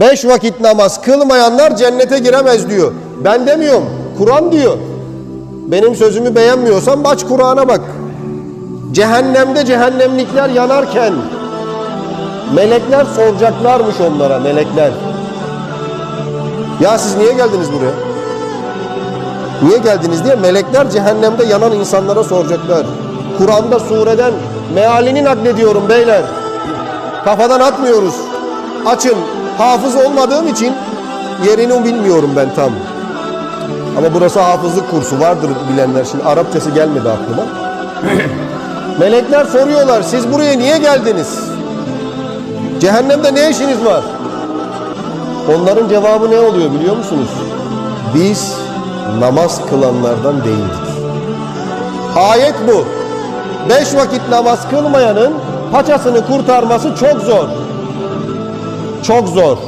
Beş vakit namaz kılmayanlar cennete giremez diyor. Ben demiyorum. Kur'an diyor. Benim sözümü beğenmiyorsan aç Kur'an'a bak. Cehennemde cehennemlikler yanarken melekler soracaklarmış onlara melekler. Ya siz niye geldiniz buraya? Niye geldiniz diye melekler cehennemde yanan insanlara soracaklar. Kur'an'da sureden mealini naklediyorum beyler. Kafadan atmıyoruz. Açın. Hafız olmadığım için yerini bilmiyorum ben tam. Ama burası hafızlık kursu vardır bilenler. Şimdi Arapçası gelmedi aklıma. Melekler soruyorlar siz buraya niye geldiniz? Cehennemde ne işiniz var? Onların cevabı ne oluyor biliyor musunuz? Biz namaz kılanlardan değildik. Ayet bu. Beş vakit namaz kılmayanın paçasını kurtarması çok zor. Çok zor.